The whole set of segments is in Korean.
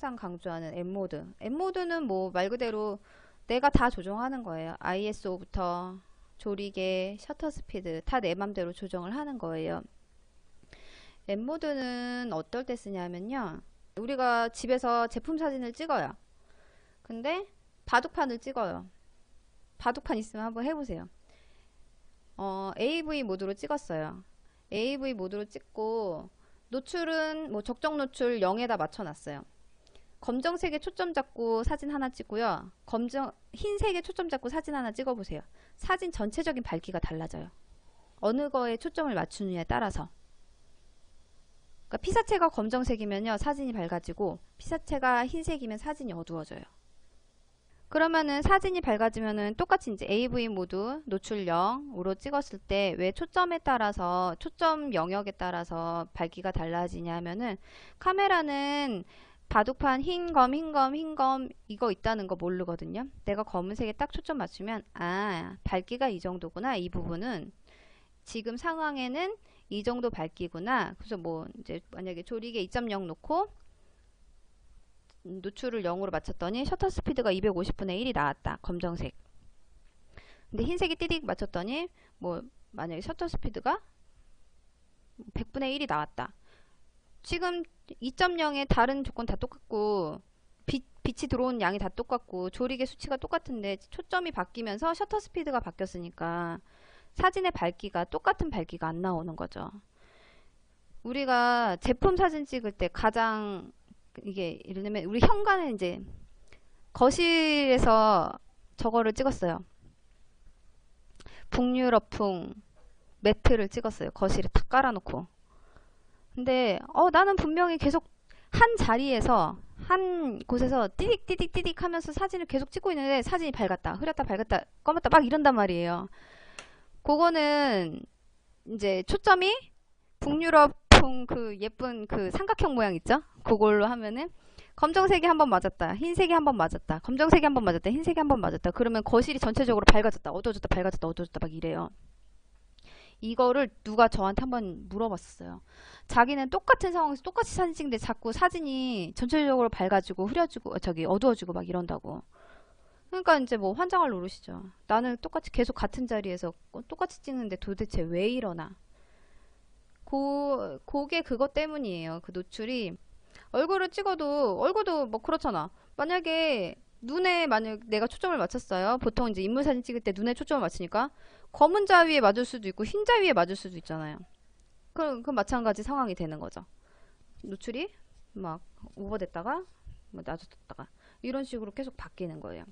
항상 강조하는 M모드. M모드는 뭐 말 그대로 내가 다 조정하는 거예요. ISO부터 조리개, 셔터 스피드 다 내 맘대로 조정을 하는 거예요. M모드는 어떨 때 쓰냐면요. 우리가 집에서 제품 사진을 찍어요. 근데 바둑판을 찍어요. 바둑판 있으면 한번 해보세요. 어, AV 모드로 찍었어요. AV 모드로 찍고 노출은 뭐 적정 노출 0에다 맞춰놨어요. 검정색에 초점 잡고 사진 하나 찍고요. 검정 흰색에 초점 잡고 사진 하나 찍어 보세요. 사진 전체적인 밝기가 달라져요. 어느 거에 초점을 맞추느냐에 따라서. 그러니까 피사체가 검정색이면요 사진이 밝아지고 피사체가 흰색이면 사진이 어두워져요. 그러면은 사진이 밝아지면은 똑같이 이제 AV 모드 노출 0으로 찍었을 때 왜 초점에 따라서 초점 영역에 따라서 밝기가 달라지냐면은 카메라는 바둑판 흰 검 흰 검 흰 검 이거 있다는 거 모르거든요. 내가 검은색에 딱 초점 맞추면 아 밝기가 이 정도구나 이 부분은 지금 상황에는 이 정도 밝기구나. 그래서 뭐 이제 만약에 조리개 2.0 놓고 노출을 0으로 맞췄더니 셔터 스피드가 250분의 1이 나왔다. 검정색. 근데 흰색이 띠딕 맞췄더니 뭐 만약에 셔터 스피드가 100분의 1이 나왔다. 지금 2.0의 다른 조건 다 똑같고 빛, 빛이 들어온 양이 다 똑같고 조리개 수치가 똑같은데 초점이 바뀌면서 셔터 스피드가 바뀌었으니까 사진의 밝기가 똑같은 밝기가 안 나오는 거죠. 우리가 제품 사진 찍을 때 가장 이게 예를 들면 우리 현관에 이제 거실에서 저거를 찍었어요. 북유럽풍 매트를 찍었어요. 거실에 탁 깔아놓고. 근데 어 나는 분명히 계속 한 자리에서 한 곳에서 띠딕 띠딕 띠딕 하면서 사진을 계속 찍고 있는데 사진이 밝았다 흐렸다 밝았다 검었다 막 이런단 말이에요. 그거는 이제 초점이 북유럽풍 그 예쁜 그 삼각형 모양 있죠? 그걸로 하면은 검정색이 한 번 맞았다. 흰색이 한 번 맞았다. 검정색이 한 번 맞았다. 흰색이 한 번 맞았다. 그러면 거실이 전체적으로 밝아졌다. 어두워졌다. 밝아졌다. 어두워졌다. 막 이래요. 이거를 누가 저한테 한번 물어봤었어요. 자기는 똑같은 상황에서 똑같이 사진 찍는데 자꾸 사진이 전체적으로 밝아지고 흐려지고 어, 저기 어두워지고 막 이런다고. 그러니까 이제 뭐 환장을 노르시죠. 나는 똑같이 계속 같은 자리에서 똑같이 찍는데 도대체 왜 이러나. 고, 그게 그것 때문이에요. 그 노출이. 얼굴을 찍어도, 얼굴도 뭐 그렇잖아. 만약에 눈에 만약 내가 초점을 맞췄어요. 보통 이제 인물 사진 찍을 때 눈에 초점을 맞추니까 검은 자 위에 맞을 수도 있고 흰 자 위에 맞을 수도 있잖아요. 그럼 그 마찬가지 상황이 되는 거죠. 노출이 막 오버됐다가 뭐 낮아졌다가 이런 식으로 계속 바뀌는 거예요.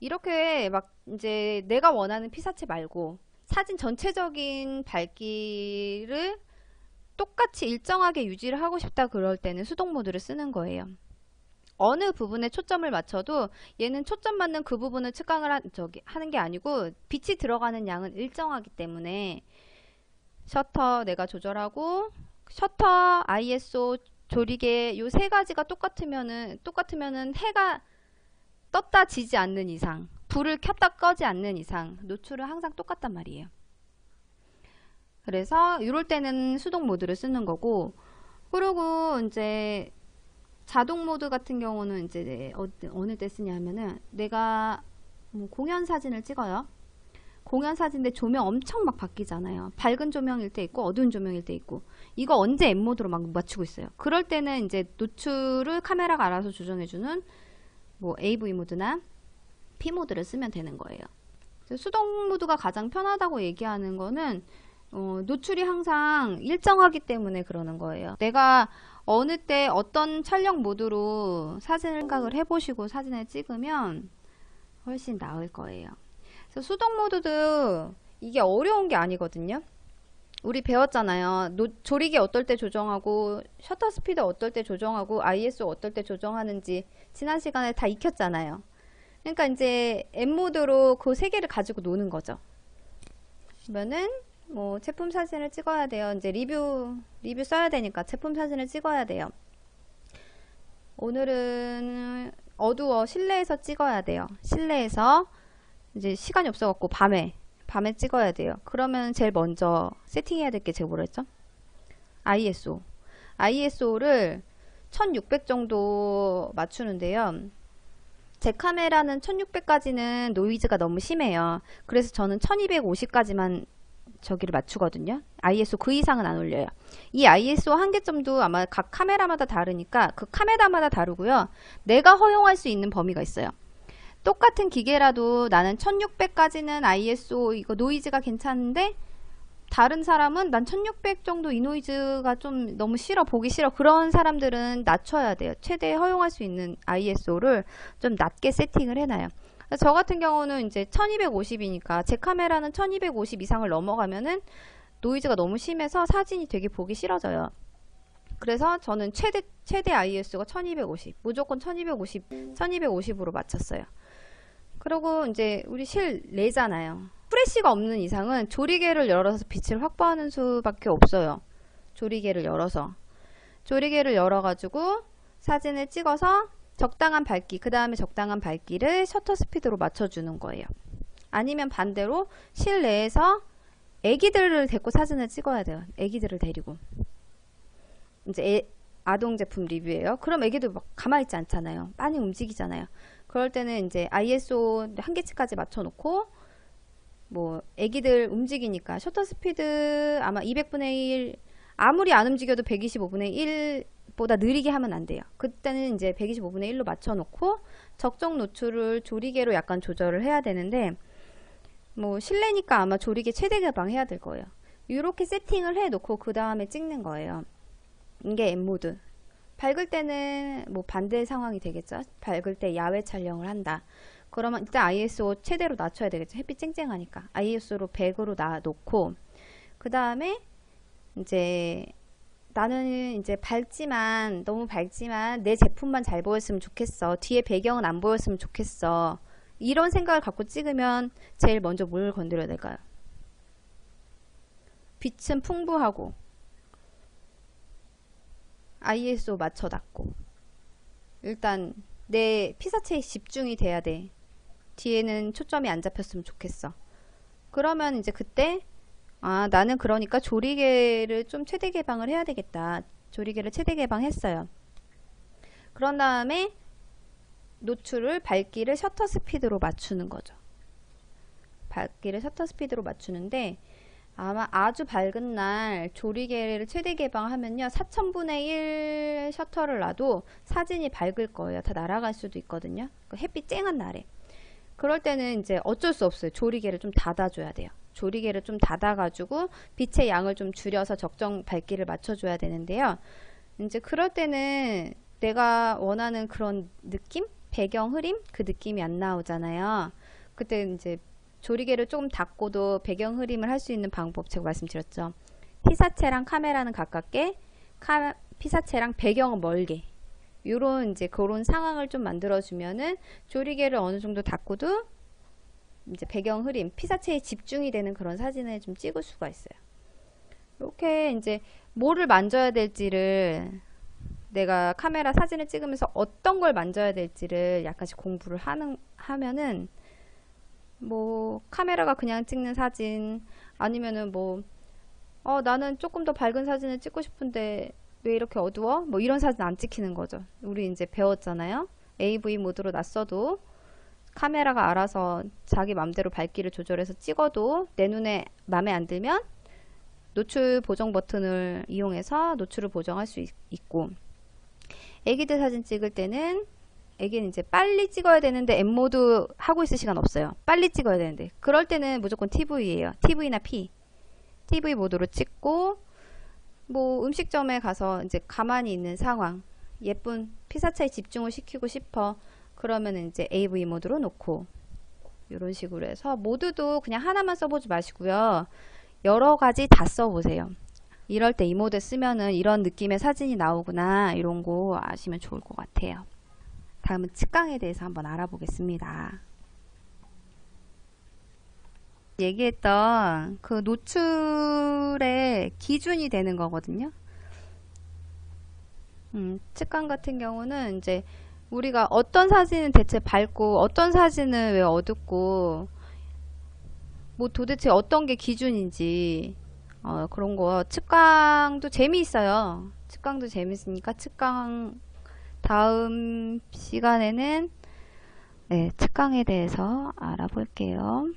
이렇게 막 이제 내가 원하는 피사체 말고 사진 전체적인 밝기를 똑같이 일정하게 유지를 하고 싶다 그럴 때는 수동 모드를 쓰는 거예요. 어느 부분에 초점을 맞춰도 얘는 초점 맞는 그 부분을 측강을 하, 저기, 하는 게 아니고 빛이 들어가는 양은 일정하기 때문에 셔터 내가 조절하고 셔터, ISO, 조리개 요 세 가지가 똑같으면은 똑같으면은 해가 떴다 지지 않는 이상 불을 켰다 꺼지 않는 이상 노출은 항상 똑같단 말이에요. 그래서 이럴 때는 수동 모드를 쓰는 거고 그리고 이제 자동 모드 같은 경우는 이제 어, 어느 때 쓰냐면은 내가 뭐 공연 사진을 찍어요. 공연 사진인데 조명 엄청 막 바뀌잖아요. 밝은 조명일 때 있고 어두운 조명일 때 있고 이거 언제 M 모드로 막 맞추고 있어요. 그럴 때는 이제 노출을 카메라가 알아서 조정해주는 뭐 AV 모드나 P 모드를 쓰면 되는 거예요. 수동 모드가 가장 편하다고 얘기하는 거는 어, 노출이 항상 일정하기 때문에 그러는 거예요. 내가 어느 때 어떤 촬영 모드로 사진을 생각을 해보시고 사진을 찍으면 훨씬 나을 거예요. 그래서 수동 모드도 이게 어려운 게 아니거든요. 우리 배웠잖아요. 노, 조리개 어떨 때 조정하고 셔터 스피드 어떨 때 조정하고 ISO 어떨 때 조정하는지 지난 시간에 다 익혔잖아요. 그러니까 이제 M 모드로 그 세 개를 가지고 노는 거죠. 그러면은 뭐 제품 사진을 찍어야 돼요. 이제 리뷰 리뷰 써야 되니까 제품 사진을 찍어야 돼요. 오늘은 어두워 실내에서 찍어야 돼요. 실내에서 이제 시간이 없어갖고 밤에 밤에 찍어야 돼요. 그러면 제일 먼저 세팅해야 될 게 제가 뭐랬죠? ISO. ISO를 1600 정도 맞추는데요. 제 카메라는 1600까지는 노이즈가 너무 심해요. 그래서 저는 1250까지만 저기를 맞추거든요. ISO 그 이상은 안 올려요. 이 ISO 한계점도 아마 각 카메라마다 다르니까 그 카메라마다 다르고요. 내가 허용할 수 있는 범위가 있어요. 똑같은 기계라도 나는 1600까지는 ISO 이거 노이즈가 괜찮은데 다른 사람은 난 1600 정도 이 노이즈가 좀 너무 싫어 보기 싫어 그런 사람들은 낮춰야 돼요 최대 허용할 수 있는 ISO를 좀 낮게 세팅을 해놔요 저 같은 경우는 이제 1250이니까 제 카메라는 1250 이상을 넘어가면은 노이즈가 너무 심해서 사진이 되게 보기 싫어져요 그래서 저는 최대 최대 ISO가 1250 무조건 1250 1250으로 맞췄어요 그리고 이제 우리 실내잖아요 프레쉬가 없는 이상은 조리개를 열어서 빛을 확보하는 수밖에 없어요. 조리개를 열어서. 조리개를 열어가지고 사진을 찍어서 적당한 밝기, 그 다음에 적당한 밝기를 셔터 스피드로 맞춰주는 거예요. 아니면 반대로 실내에서 애기들을 데리고 사진을 찍어야 돼요. 애기들을 데리고. 이제 애, 아동 제품 리뷰예요. 그럼 애기들 막 가만히 있지 않잖아요. 많이 움직이잖아요. 그럴 때는 이제 ISO 한계치까지 맞춰놓고 뭐 애기들 움직이니까 셔터 스피드 아마 200분의 1 아무리 안 움직여도 125분의 1 보다 느리게 하면 안 돼요. 그때는 이제 125분의 1로 맞춰 놓고 적정 노출을 조리개로 약간 조절을 해야 되는데 뭐 실내니까 아마 조리개 최대 개방 해야 될 거예요. 이렇게 세팅을 해 놓고 그 다음에 찍는 거예요. 이게 M모드. 밝을 때는 뭐 반대 상황이 되겠죠. 밝을 때 야외 촬영을 한다. 그러면 일단 ISO 최대로 낮춰야 되겠죠. 햇빛 쨍쨍하니까. ISO로 100으로 놔놓고 그 다음에 이제 나는 이제 밝지만 너무 밝지만 내 제품만 잘 보였으면 좋겠어. 뒤에 배경은 안 보였으면 좋겠어. 이런 생각을 갖고 찍으면 제일 먼저 뭘 건드려야 될까요? 빛은 풍부하고 ISO 맞춰 놨고 일단 내 피사체에 집중이 돼야 돼. 뒤에는 초점이 안 잡혔으면 좋겠어. 그러면 이제 그때 아 나는 그러니까 조리개를 좀 최대 개방을 해야 되겠다. 조리개를 최대 개방했어요. 그런 다음에 노출을 밝기를 셔터 스피드로 맞추는 거죠. 밝기를 셔터 스피드로 맞추는데 아마 아주 밝은 날 조리개를 최대 개방하면요 4000분의 1 셔터를 놔도 사진이 밝을 거예요 다 날아갈 수도 있거든요 그 햇빛 쨍한 날에 그럴 때는 이제 어쩔 수 없어요. 조리개를 좀 닫아줘야 돼요. 조리개를 좀 닫아가지고 빛의 양을 좀 줄여서 적정 밝기를 맞춰줘야 되는데요. 이제 그럴 때는 내가 원하는 그런 느낌? 배경 흐림? 그 느낌이 안 나오잖아요. 그때 이제 조리개를 조금 닫고도 배경 흐림을 할 수 있는 방법 제가 말씀드렸죠. 피사체랑 카메라는 가깝게, 카, 피사체랑 배경은 멀게 요런 이제 그런 상황을 좀 만들어주면은 조리개를 어느 정도 닫고도 이제 배경 흐림, 피사체에 집중이 되는 그런 사진을 좀 찍을 수가 있어요. 이렇게 이제 뭐를 만져야 될지를 내가 카메라 사진을 찍으면서 어떤 걸 만져야 될지를 약간씩 공부를 하는, 하면은 뭐 카메라가 그냥 찍는 사진 아니면은 뭐 어, 나는 조금 더 밝은 사진을 찍고 싶은데 왜 이렇게 어두워? 뭐 이런 사진 안 찍히는 거죠. 우리 이제 배웠잖아요. AV 모드로 놨어도 카메라가 알아서 자기 맘대로 밝기를 조절해서 찍어도 내 눈에 맘에 안 들면 노출 보정 버튼을 이용해서 노출을 보정할 수 있, 고 애기들 사진 찍을 때는 애기는 이제 빨리 찍어야 되는데 M모드 하고 있을 시간 없어요. 빨리 찍어야 되는데 그럴 때는 무조건 TV예요. TV나 P TV 모드로 찍고 뭐 음식점에 가서 이제 가만히 있는 상황 예쁜 피사체에 집중을 시키고 싶어 그러면 이제 AV 모드로 놓고 이런 식으로 해서 모드도 그냥 하나만 써보지 마시고요. 여러 가지 다 써보세요. 이럴 때 이 모드 쓰면은 이런 느낌의 사진이 나오구나 이런 거 아시면 좋을 것 같아요. 다음은 측강에 대해서 한번 알아보겠습니다. 얘기했던 그 노출의 기준이 되는 거거든요. 음, 측강 같은 경우는 이제 우리가 어떤 사진은 대체 밝고 어떤 사진은 왜 어둡고 뭐 도대체 어떤 게 기준인지 어, 그런 거 측강도 재미있어요. 측강도 재밌으니까 측강 다음 시간에는 네, 측강에 대해서 알아볼게요.